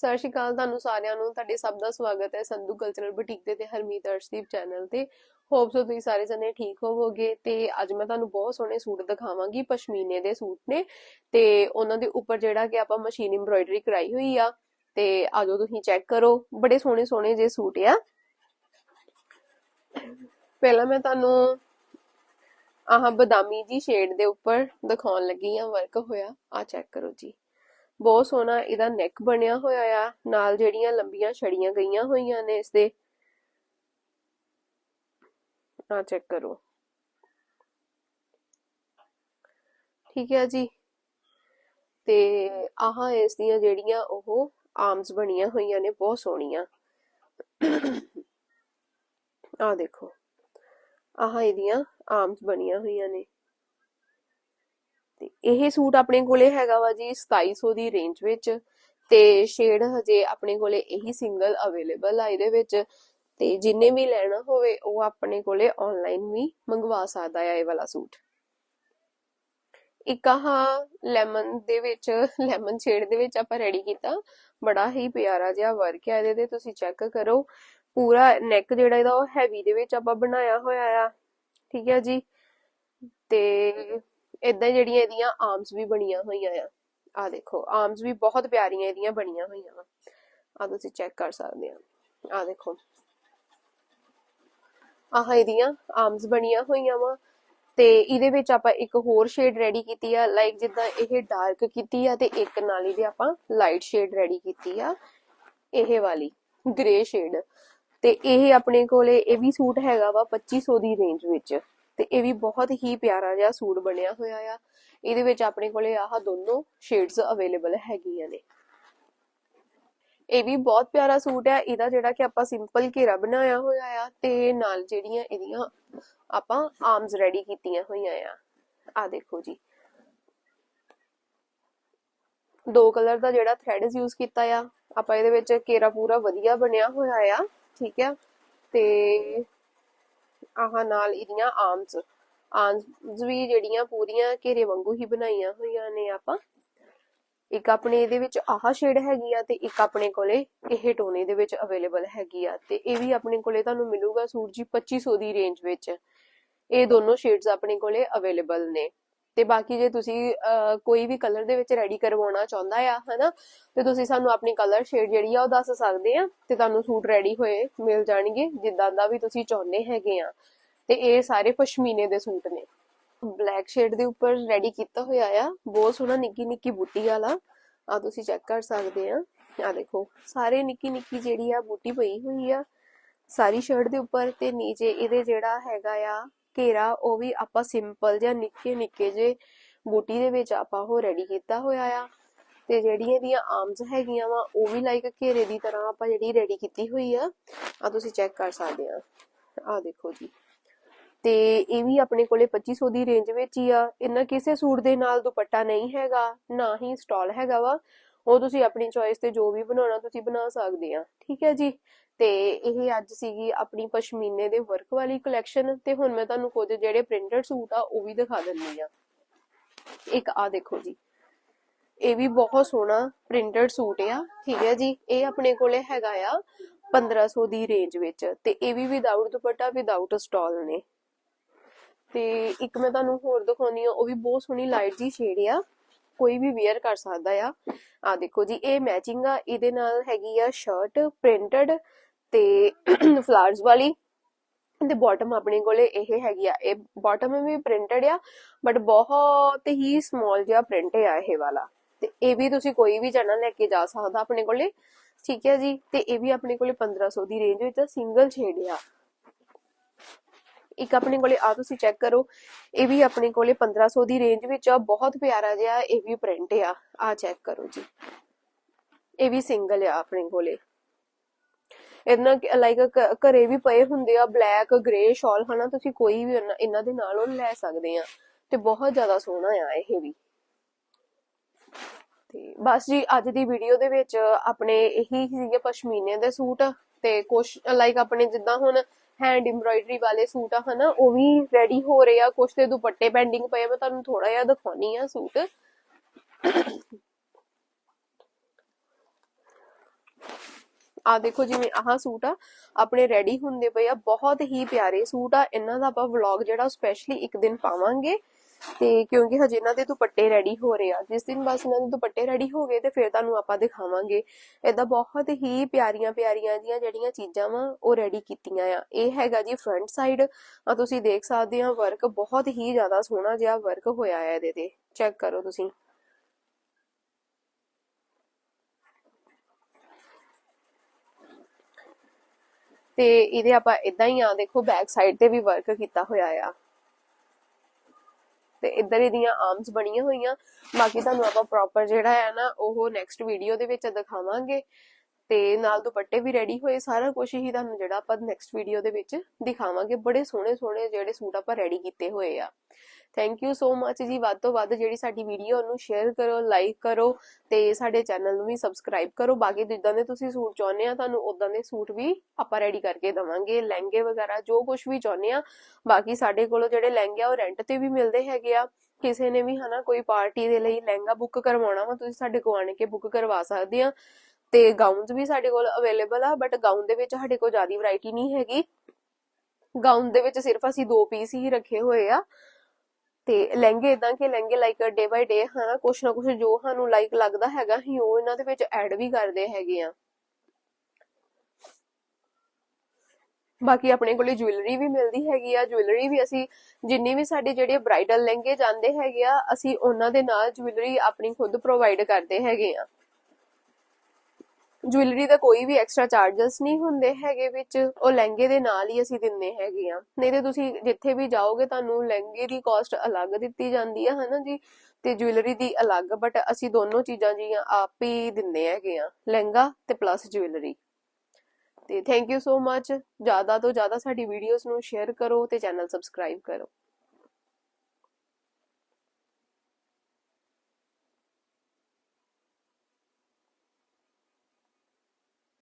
ਸਤਿ ਸ਼੍ਰੀ ਅਕਾਲ ਤੁਹਾਨੂੰ ਸਾਰਿਆਂ ਨੂੰ, ਤੁਹਾਡੇ ਸਭ ਦਾ ਸਵਾਗਤ ਹੈ ਸੰਧੂ ਕਲਚਰਲ ਬੁਟੀਕ ਤੇ ਤੇ ਹਰਮੀਤ ਅਰਸ਼ਦੀਪ ਚੈਨਲ ਤੇ। ਹੋਪ ਸੋ ਤੁਸੀਂ ਸਾਰੇ ਜਣੇ ਠੀਕ ਹੋਵੋਗੇ ਤੇ ਅੱਜ ਮੈਂ ਤੁਹਾਨੂੰ ਬਹੁਤ ਸੋਹਣੇ ਸੂਟ ਦਿਖਾਵਾਂਗੀ, ਪਸ਼ਮੀਨੇ ਦੇ ਸੂਟ ਨੇ ਤੇ ਉਹਨਾਂ ਦੇ ਉੱਪਰ ਜਿਹੜਾ ਕਿ ਆਪਾਂ ਮਸ਼ੀਨ ਐਮਬ੍ਰੋਇਡਰੀ ਕਰਾਈ ਹੋਈ ਆ ਤੇ ਆਜੋ ਤੁਸੀਂ ਚੈੱਕ ਕਰੋ, ਬੜੇ ਸੋਹਣੇ ਸੋਹਣੇ ਜੇ ਸੂਟ ਆ। ਪਹਿਲਾਂ ਮੈਂ ਤੁਹਾਨੂੰ ਆਹ ਬਦਾਮੀ ਜੀ ਸ਼ੇਡ ਦੇ ਉੱਪਰ ਦਿਖਾਉਣ ਲੱਗੀ ਆ ਵਰਕ ਹੋਇਆ ਆ ਚੈੱਕ ਕਰੋ ਜੀ। ਬਹੁਤ ਸੋਹਣਾ ਇਹਦਾ ਨੈਕ ਬਣਿਆ ਹੋਇਆ ਆ, ਨਾਲ ਜਿਹੜੀਆਂ ਲੰਬੀਆਂ ਛੜੀਆਂ ਗਈਆਂ ਹੋਈਆਂ ਨੇ ਇਸ ਦੇ ਆ ਚੈੱਕ ਕਰੋ। ਠੀਕ ਹੈ ਜੀ। ਤੇ ਆਹ ਇਸ ਦੀਆਂ ਜਿਹੜੀਆਂ ਉਹ ਆਰਮਸ ਬਣੀਆਂ ਹੋਈਆਂ ਨੇ, ਬਹੁਤ ਸੋਹਣੀਆਂ। ਆ ਦੇਖੋ। ਆਹ ਇਹਦੀਆਂ ਆਰਮਸ ਬਣੀਆਂ ਹੋਈਆਂ ਨੇ। ਇਹ ਸੂਟ ਆਪਣੇ ਕੋਲੇ ਹੈਗਾ ਵਾ ਜੀ 2700 ਦੀ ਰੇਂਜ ਵਿੱਚ ਤੇ ਸ਼ੇਡ ਹਜੇ ਆਪਣੇ ਕੋਲੇ ਇਹੀ ਸਿੰਗਲ ਅਵੇਲੇਬਲ ਆ ਇਹਦੇ ਵਿੱਚ ਤੇ ਜਿੰਨੇ ਵੀ ਲੈਣਾ ਹੋਵੇ ਉਹ ਆਪਣੇ ਕੋਲੇ ਆਨਲਾਈਨ ਵੀ ਮੰਗਵਾ ਸਕਦਾ ਆ ਇਹ ਵਾਲਾ ਸੂਟ। ਇੱਕ ਆਹ ਲੈਮਨ ਦੇ ਵਿੱਚ ਲੈਮਨ ਸ਼ੇਡ ਦੇ ਵਿੱਚ ਆਪਾਂ ਰੈਡੀ ਕੀਤਾ। ਬੜਾ ਹੀ ਪਿਆਰਾ ਜਿਹਾ ਵਰਕ ਹੈ ਇਹਦੇ ਤੇ, ਤੁਸੀਂ ਚੈੱਕ ਕਰੋ। ਪੂਰਾ ਨੈਕ ਜਿਹੜਾ ਇਹਦਾ ਉਹ ਹੈਵੀ ਦੇ ਵਿੱਚ ਆਪਾਂ ਬਣਾਇਆ ਹੋਇਆ ਆ। ਠੀਕ ਹੈ ਜੀ। ਤੇ ਇਦਾਂ ਜਿਹੜੀਆਂ ਇਹਦੀਆਂ ਆਰਮਸ ਵੀ ਬਣੀਆਂ ਹੋਈਆਂ ਆ। ਆ ਦੇਖੋ ਆਰਮਸ ਵੀ ਬਹੁਤ ਪਿਆਰੀਆਂ ਇਹਦੀਆਂ ਬਣੀਆਂ ਹੋਈਆਂ ਆ ਆ ਤੁਸੀਂ ਚੈੱਕ ਕਰ ਸਕਦੇ ਆ। ਆ ਦੇਖੋ। ਆਹ ਇਹਦੀਆਂ ਆਰਮਸ ਬਣੀਆਂ ਹੋਈਆਂ ਵਾ ਤੇ ਇਹਦੇ ਵਿੱਚ ਆਪਾਂ ਇੱਕ ਹੋਰ ਸ਼ੇਡ ਰੈਡੀ ਕੀਤੀ ਆ ਲਾਈਕ ਜਿੱਦਾਂ ਇਹ ਡਾਰਕ ਕੀਤੀ ਆ ਤੇ ਇੱਕ ਨਾਲ ਇਹਦੇ ਆਪਾਂ ਲਾਈਟ ਸ਼ੇਡ ਰੈਡੀ ਕੀਤੀ ਆ। ਇਹ ਵਾਲੀ ਗ੍ਰੇ ਸ਼ੇਡ ਤੇ ਇਹ ਆਪਣੇ ਕੋਲੇ ਇਹ ਵੀ ਸੂਟ ਹੈਗਾ ਵਾ 2500 ਦੀ ਰੇਂਜ ਵਿੱਚ। ਤੇ ਇਹ ਵੀ ਬਹੁਤ ਹੀ ਪਿਆਰਾ ਜਿਹਾ ਸੂਟ ਬਣਿਆ ਹੋਇਆ ਆ। ਇਹਦੇ ਵਿੱਚ ਆਪਣੇ ਕੋਲੇ ਆਹ ਦੋਨੋਂ ਸ਼ੇਡਸ ਅਵੇਲੇਬਲ ਹੈਗੀਆਂ ਨੇ। ਇਹ ਵੀ ਬਹੁਤ ਪਿਆਰਾ ਸੂਟ ਹੈ। ਇਹਦਾ ਜਿਹੜਾ ਕਿ ਆਪਾਂ ਸਿੰਪਲ ਘੇਰਾ ਬਣਾਇਆ ਹੋਇਆ ਆ ਤੇ ਨਾਲ ਜਿਹੜੀਆਂ ਇਹਦੀਆਂ ਆਪਾਂ ਆਰਮਸ ਰੈਡੀ ਕੀਤੀਆਂ ਹੋਈਆਂ ਆ। ਆ ਦੇਖੋ ਜੀ। ਦੋ ਕਲਰ ਦਾ ਜਿਹੜਾ ਥ੍ਰੈਡਸ ਯੂਜ਼ ਕੀਤਾ ਆ। ਆਪਾਂ ਇਹਦੇ ਵਿੱਚ ਘੇਰਾ ਪੂਰਾ ਵਧੀਆ ਬਣਿਆ ਹੋਇਆ ਆ। ਠੀਕ ਆ। ਤੇ ਆਹ ਨਾਲ ਇਹਦੀਆਂ ਆਰਮਸ ਆਰਮਸ ਵੀ ਜਿਹੜੀਆਂ ਪੂਰੀਆਂ ਘੇਰੇ ਵਾਂਗੂ ਹੀ ਬਣਾਈਆਂ ਹੋਈਆਂ ਨੇ ਆਪਾਂ। ਇੱਕ ਆਪਣੇ ਇਹਦੇ ਵਿੱਚ ਆਹ ਸ਼ੇਡ ਹੈਗੀ ਆ ਤੇ ਇੱਕ ਆਪਣੇ ਕੋਲੇ ਇਹ ਟੋਨੇ ਦੇ ਵਿੱਚ ਅਵੇਲੇਬਲ ਹੈਗੀ ਆ ਤੇ ਇਹ ਵੀ ਆਪਣੇ ਕੋਲੇ ਤੁਹਾਨੂੰ ਮਿਲੂਗਾ ਸੂਟ ਜੀ 2500 ਦੀ ਰੇਂਜ ਵਿੱਚ। ਇਹ ਦੋਨੋਂ ਸ਼ੇਡਸ ਆਪਣੇ ਕੋਲੇ ਅਵੇਲੇਬਲ ਨੇ। ਤੇ ਬਾਕੀ ਜੇ ਤੁਸੀਂ ਕੋਈ ਵੀ ਕਲਰ ਦੇ ਵਿੱਚ ਰੈਡੀ ਕਰਵਾਉਣਾ ਚਾਹੁੰਦਾ ਆ, ਹਨਾ, ਤੇ ਤੁਸੀਂ ਸਾਨੂੰ ਆਪਣੀ ਕਲਰ ਸ਼ੇਡ ਜਿਹੜੀ ਆ ਉਹ ਦੱਸ ਸਕਦੇ ਆ ਤੇ ਤੁਹਾਨੂੰ ਸੂਟ ਰੈਡੀ ਹੋਏ ਮਿਲ ਜਾਣਗੇ, ਜਿੱਦਾਂ ਦਾ ਵੀ ਤੁਸੀਂ ਚਾਹੁੰਦੇ ਹੈਗੇ ਆ। ਤੇ ਇਹ ਸਾਰੇ ਪਸ਼ਮੀਨੇ ਦੇ ਸੂਟ ਨੇ। ਬਲੈਕ ਸ਼ੇਡ ਦੇ ਉੱਪਰ ਰੈਡੀ ਕੀਤਾ ਹੋਇਆ ਆ, ਬਹੁਤ ਸੋਹਣਾ ਨਿੱਕੀ ਨਿੱਕੀ ਬੂਟੀ ਵਾਲਾ। ਆ ਤੁਸੀਂ ਚੈੱਕ ਕਰ ਸਕਦੇ ਆ। ਆ ਦੇਖੋ, ਸਾਰੇ ਨਿੱਕੀ ਨਿੱਕੀ ਜਿਹੜੀ ਆ ਬੂਟੀ ਪਈ ਹੋਈ ਆ। ਸਾਰੀ ਸ਼ਰਟ ਦੇ ਉੱਪਰ ਤੇ ਨੀਚੇ ਇਹਦੇ ਜਿਹੜਾ ਹੈਗਾ ਆ ਘੇਰਾ, ਉਹ ਵੀ ਆਪਾਂ ਸਿੰਪਲ ਜਿਹਾ ਨਿੱਕੇ ਨਿੱਕੇ ਜੇ ਬੂਟੀ ਦੇ ਵਿੱਚ ਆਪਾਂ ਉਹ ਰੈਡੀ ਕੀਤਾ ਹੋਇਆ ਆ। ਤੇ ਜਿਹੜੀਆਂ ਇਹਦੀਆਂ ਆਰਮਸ ਹੈਗੀਆਂ ਵਾ, ਉਹ ਵੀ ਲਾਈਕ ਘੇਰੇ ਦੀ ਤਰ੍ਹਾਂ ਆਪਾਂ ਜਿਹੜੀ ਰੈਡੀ ਕੀਤੀ ਹੋਈ ਆ ਆ ਤੁਸੀਂ ਚੈੱਕ ਕਰ ਸਕਦੇ ਆ। ਆ ਦੇਖੋ ਜੀ। ਤੇ ਇਹ ਵੀ ਆਪਣੇ ਕੋਲੇ 2500 ਦੀ ਰੇਂਜ ਵਿੱਚ ਹੀ ਆ। ਇਹਨਾਂ ਕਿਸੇ ਸੂਟ ਦੇ ਨਾਲ ਦੁਪੱਟਾ ਨਹੀਂ ਹੈਗਾ, ਨਾ ਹੀ ਸਟਾਲ ਹੈਗਾ ਵਾ। ਉਹ ਤੁਸੀਂ ਆਪਣੀ ਚੋਇਸ ਤੇ ਜੋ ਵੀ ਬਣਾਉਣਾ ਤੁਸੀਂ ਬਣਾ ਸਕਦੇ ਆ। ਠੀਕ ਹੈ ਜੀ? ਤੇ ਇਹ ਅੱਜ ਸੀਗੀ ਆਪਣੀ ਪਸ਼ਮੀਨੇ ਦੇ ਵਰਕ ਵਾਲੀ ਕਲੈਕਸ਼ਨ ਤੇ ਹੁਣ ਮੈਂ ਤੁਹਾਨੂੰ ਕੁਝ ਜਿਹੜੇ ਪ੍ਰਿੰਟਡ ਸੂਟ ਆ, ਉਹ ਵੀ ਦਿਖਾ ਦਿੰਦੀ ਆ। ਇੱਕ ਆ ਦੇਖੋ ਜੀ। ਇਹ ਵੀ ਬਹੁਤ ਸੋਹਣਾ ਪ੍ਰਿੰਟਡ ਸੂਟ ਆ। ਠੀਕ ਹੈ ਜੀ? ਇਹ ਆਪਣੇ ਕੋਲੇ ਹੈਗਾ ਆ 1500 ਦੀ ਰੇਂਜ ਵਿੱਚ ਤੇ ਇਹ ਵੀ ਵਿਦਆਊਟ ਦੁਪੱਟਾ ਵਿਦਆਊਟ ਸਟਾਲ ਨੇ। ਤੇ ਇੱਕ ਮੈਂ ਤੁਹਾਨੂੰ ਹੋਰ ਦਿਖਾਉਣੀ ਆ, ਉਹ ਵੀ ਬਹੁਤ ਸੋਹਣੀ ਲਾਈਟ ਜੀ ਸ਼ੇਡ ਆ। ਕੋਈ ਵੀ ਵੇਅਰ ਕਰ ਸਕਦਾ ਆ। ਆ ਦੇਖੋ ਜੀ, ਇਹ ਮੈਚਿੰਗ ਆ, ਇਹਦੇ ਨਾਲ ਹੈਗੀ ਆ ਸ਼ਰਟ ਪ੍ਰਿੰਟਡ ਤੇ ਫਲਾਵਰਸ ਵਾਲੀ ਤੇ ਬਾਟਮ ਆਪਣੇ ਕੋਲੇ ਇਹ ਹੈਗੀ ਆ। ਇਹ ਬਾਟਮ ਵੀ ਪ੍ਰਿੰਟਡ ਆ ਬਟ ਬਹੁਤ ਹੀ ਸਮਾਲ ਜਿਹਾ ਪ੍ਰਿੰਟ ਆ ਇਹ ਵਾਲਾ। ਤੇ ਇਹ ਵੀ ਤੁਸੀਂ ਕੋਈ ਵੀ ਜਣਾ ਲੈ ਕੇ ਜਾ ਸਕਦਾ ਆਪਣੇ ਕੋਲੇ। ਠੀਕ ਹੈ ਜੀ, ਤੇ ਇਹ ਵੀ ਆਪਣੇ ਕੋਲੇ 1500 ਦੀ ਰੇਂਜ ਵਿੱਚ ਸਿੰਗਲ ਸ਼ੇਡ ਆ। ਇੱਕ ਆਪਣੇ ਕੋਲੇ ਆ ਤੁਸੀਂ ਚੈੱਕ ਕਰੋ, ਇਹ ਵੀ ਆਪਣੇ ਕੋਲੇ 1500 ਦੀ ਰੇਂਜ ਵਿੱਚ ਆ, ਬਹੁਤ ਪਿਆਰਾ ਜਿਹਾ ਇਹ ਵੀ ਪ੍ਰਿੰਟ ਆ ਆ ਚੈੱਕ ਕਰੋ ਜੀ। ਇਹ ਵੀ ਸਿੰਗਲ ਆ ਆਪਣੇ ਕੋਲੇ। ਇਹਨਾਂ ਲਾਈਕ ਘਰੇ ਵੀ ਪਏ ਹੁੰਦੇ ਆ ਬਲੈਕ ਗ੍ਰੇ ਸ਼ਾਲ ਹਨਾ, ਤੁਸੀਂ ਕੋਈ ਵੀ ਇਹਨਾਂ ਦੇ ਨਾਲ ਉਹ ਲੈ ਸਕਦੇ ਆ। ਤੇ ਬਹੁਤ ਜ਼ਿਆਦਾ ਸੋਹਣਾ ਆ ਇਹ ਵੀ। ਤੇ ਬਸ ਜੀ, ਅੱਜ ਦੀ ਵੀਡੀਓ ਦੇ ਵਿੱਚ ਆਪਣੇ ਇਹੀ ਸੀਗੇ ਪਸ਼ਮੀਨੇ ਦੇ ਸੂਟ, ਤੇ ਕੁਝ ਲਾਈਕ ਆਪਣੇ ਜਿੱਦਾਂ ਹੁਣ ਹੈਂਡ ਐਮਬ੍ਰਾਇਡਰੀ ਵਾਲੇ ਸੂਟ ਆ, ਹਨਾ, ਉਹ ਵੀ ਰੈਡੀ ਹੋ ਰਹੇ ਆ। ਕੁਝ ਤੇ ਦੁਪੱਟੇ ਪੈਂਡਿੰਗ ਪਏ ਮੈਂ ਤੁਹਾਨੂੰ ਥੋੜਾ ਜਿਹਾ ਦਿਖਾਉਣੀ ਆ ਸੂਟ। ਆ ਦੇਖੋ ਜਿਵੇਂ ਆਹ ਸੂਟ ਆ, ਆਪਣੇ ਰੈਡੀ ਹੁੰਦੇ ਪਏ ਆ। ਬਹੁਤ ਹੀ ਪਿਆਰੇ ਸੂਟ ਆ। ਇਹਨਾਂ ਦਾ ਆਪਾਂ ਵਲੌਗ ਜਿਹੜਾ ਸਪੈਸ਼ਲੀ ਇੱਕ ਦਿਨ ਪਾਵਾਂਗੇ। ਤੇ ਕਿਉਂਕਿ ਹਜੇ ਇਹਨਾਂ ਦੇ ਦੁਪੱਟੇ ਰੈਡੀ ਹੋ ਰਹੇ ਆ। ਜਿਸ ਦਿਨ ਬਸ ਇਹਨਾਂ ਦੇ ਦੁਪੱਟੇ ਰੈਡੀ ਹੋ ਗਏ ਤੇ ਫਿਰ ਤੁਹਾਨੂੰ ਆਪਾਂ ਦਿਖਾਵਾਂਗੇ। ਏਦਾਂ ਬਹੁਤ ਹੀ ਪਿਆਰੀਆਂ ਪਿਆਰੀਆਂ ਜੀਆਂ ਜਿਹੜੀਆਂ ਚੀਜ਼ਾਂ ਵਾ ਉਹ ਰੈਡੀ ਕੀਤੀਆਂ ਆ। ਇਹ ਹੈਗਾ ਜੀ ਫਰੰਟ ਸਾਈਡ ਆ ਤੁਸੀਂ ਦੇਖ ਸਕਦੇ ਆ ਵਰਕ ਬਹੁਤ ਹੀ ਜ਼ਿਆਦਾ ਸੋਹਣਾ ਜਿਹਾ ਵਰਕ ਹੋਇਆ ਹੈ ਇਹਦੇ ਤੇ। ਚੈੱਕ ਕਰੋ ਤੁਸੀਂ। ਤੇ ਇਹਦੇ ਆਪਾਂ ਇਦਾਂ ਹੀ ਆ, ਦੇਖੋ ਬੈਕ ਸਾਈਡ ਤੇ ਵੀ ਵਰਕ ਕੀਤਾ ਹੋਇਆ ਆ। ਤੇ ਇੱਧਰ ਇਹਦੀਆਂ ਆਰਮਸ ਬਣੀਆਂ ਹੋਈਆਂ। ਬਾਕੀ ਤੁਹਾਨੂੰ ਆਪਾਂ ਪ੍ਰੋਪਰ ਜਿਹੜਾ ਹੈ ਨਾ, ਉਹ ਨੈਕਸਟ ਵੀਡੀਓ ਦੇ ਵਿੱਚ ਦਿਖਾਵਾਂਗੇ। ਤੇ ਨਾਲ ਦੁਪੱਟੇ ਵੀ ਰੈਡੀ ਹੋਏ, ਸਾਰਾ ਕੁਝ ਹੀ ਤੁਹਾਨੂੰ ਜਿਹੜਾ ਆਪਾਂ ਨੈਕਸਟ ਵੀਡੀਓ ਦੇ ਵਿੱਚ ਦਿਖਾਵਾਂਗੇ। ਬੜੇ ਸੋਹਣੇ ਸੋਹਣੇ ਜਿਹੜੇ ਸੂਟ ਆਪਾਂ ਰੈਡੀ ਕੀਤੇ ਹੋਏ ਆ। ਥੈਂਕ ਯੂ ਸੋ ਮੱਚ ਜੀ। ਵੱਧ ਤੋਂ ਵੱਧ ਜਿਹੜੀ ਸਾਡੀ ਵੀਡੀਓ ਨੂੰ ਸ਼ੇਅਰ ਕਰੋ ਲਾਈਕ ਕਰੋ ਤੇ ਸਾਡੇ ਚੈਨਲ ਨੂੰ ਵੀ ਸਬਸਕ੍ਰਾਈਬ ਕਰੋ। ਬਾਕੀ ਜਿੱਦਾਂ ਦੇ ਤੁਸੀਂ ਸੂਟ ਚਾਹੁੰਦੇ ਆ, ਤੁਹਾਨੂੰ ਉਦਾਂ ਦੇ ਸੂਟ ਵੀ ਆਪਾਂ ਰੈਡੀ ਕਰਕੇ ਦਵਾਂਗੇ। ਲਹਿੰਗੇ ਵਗੈਰਾ, ਜੋ ਕੁਝ ਵੀ ਚਾਹੁੰਦੇ ਆ। ਬਾਕੀ ਸਾਡੇ ਕੋਲ ਜਿਹੜੇ ਲਹਿੰਗੇ ਆ, ਉਹ ਰੈਂਟ ਤੇ ਵੀ ਮਿਲਦੇ ਹੈਗੇ ਆ। ਕਿਸੇ ਨੇ ਵੀ ਹਨਾ ਕੋਈ ਪਾਰਟੀ ਦੇ ਲਈ ਲਹਿੰਗਾ ਬੁੱਕ ਕਰਵਾਉਣਾ ਵਾ, ਤੁਸੀਂ ਸਾਡੇ ਕੋਲ ਆਣ ਕੇ ਬੁੱਕ ਕਰਵਾ ਸਕਦੇ ਆ। ਤੇ ਗਾਊਨਸ ਵੀ ਸਾਡੇ ਕੋਲ ਅਵੇਲੇਬਲ ਆ ਬਟ ਗਾਊਨ ਦੇ ਵਿੱਚ ਸਾਡੇ ਕੋਲ ਜ਼ਿਆਦਾ ਵੈਰਾਈਟੀ ਨਹੀਂ ਹੈਗੀ। ਗਾਊਨ ਦੇ ਵਿੱਚ ਸਿਰਫ ਅਸੀਂ ਦੋ ਪੀਸ ਹੀ ਰੱਖੇ ਹੋਏ ਆ। ਤੇ ਲਹਿੰਗੇ ਇਦਾਂ ਕਿ ਲਹਿੰਗੇ ਲਾਈਕ ਡੇ ਬਾਈ ਡੇ ਹਨਾ, ਕੁਛ ਨਾ ਕੁਛ ਜੋ ਸਾਨੂੰ ਲਾਈਕ ਲੱਗਦਾ ਹੈਗਾ ਹੀ ਉਹ ਇਹਨਾਂ ਦੇ ਵਿੱਚ ਐਡ ਵੀ ਕਰਦੇ ਹੈਗੇ ਆ। ਬਾਕੀ ਆਪਣੇ ਕੋਲੇ ਜੁਐਲਰੀ ਵੀ ਮਿਲਦੀ ਹੈਗੀ ਆ ਜੁਐਲਰੀ ਵੀ ਅਸੀਂ ਜਿੰਨੀ ਵੀ ਸਾਡੇ ਜਿਹੜੇ ਬ੍ਰਾਈਡਲ ਲਹਿੰਗੇ ਜਾਂਦੇ ਹੈਗੇ ਆ, ਅਸੀਂ ਉਹਨਾਂ ਦੇ ਨਾਲ ਜੁਐਲਰੀ ਆਪਣੀ ਖੁਦ ਪ੍ਰੋਵਾਈਡ ਕਰਦੇ ਹੈਗੇ ਆ। ਜੁਐਲਰੀ ਦਾ ਕੋਈ ਵੀ ਐਕਸਟਰਾ ਚਾਰजेस ਨਹੀਂ ਹੁੰਦੇ ਹੈਗੇ ਵਿੱਚ, ਉਹ ਲਹਿੰਗੇ ਦੇ ਨਾਲ ਹੀ ਅਸੀਂ ਦਿੰਦੇ ਹੈਗੇ ਆ ਨਹੀਂ ਤੇ ਤੁਸੀਂ ਜਿੱਥੇ ਵੀ ਜਾਓਗੇ ਤੁਹਾਨੂੰ ਲਹਿੰਗੇ ਦੀ ਕਾਸਟ ਅਲੱਗ ਦਿੱਤੀ ਜਾਂਦੀ ਆ, ਹਨਾ ਜੀ? ਤੇ ਜੁਐਲਰੀ ਦੀ ਅਲੱਗ ਬਟ ਅਸੀਂ ਦੋਨੋਂ ਚੀਜ਼ਾਂ ਜੀਆਂ ਆਪ ਹੀ ਦਿੰਦੇ ਹੈਗੇ ਆ ਲਹਿੰਗਾ ਤੇ ਪਲੱਸ ਜੁਐਲਰੀ ਤੇ ਥੈਂਕ ਯੂ ਸੋ ਮੱਚ ਜ਼ਿਆਦਾ ਤੋਂ ਜ਼ਿਆਦਾ ਸਾਡੀ ਵੀਡੀਓਜ਼ ਨੂੰ ਸ਼ੇਅਰ ਕਰੋ ਤੇ ਚੈਨਲ ਸਬਸਕ੍ਰਾਈਬ ਕਰੋ।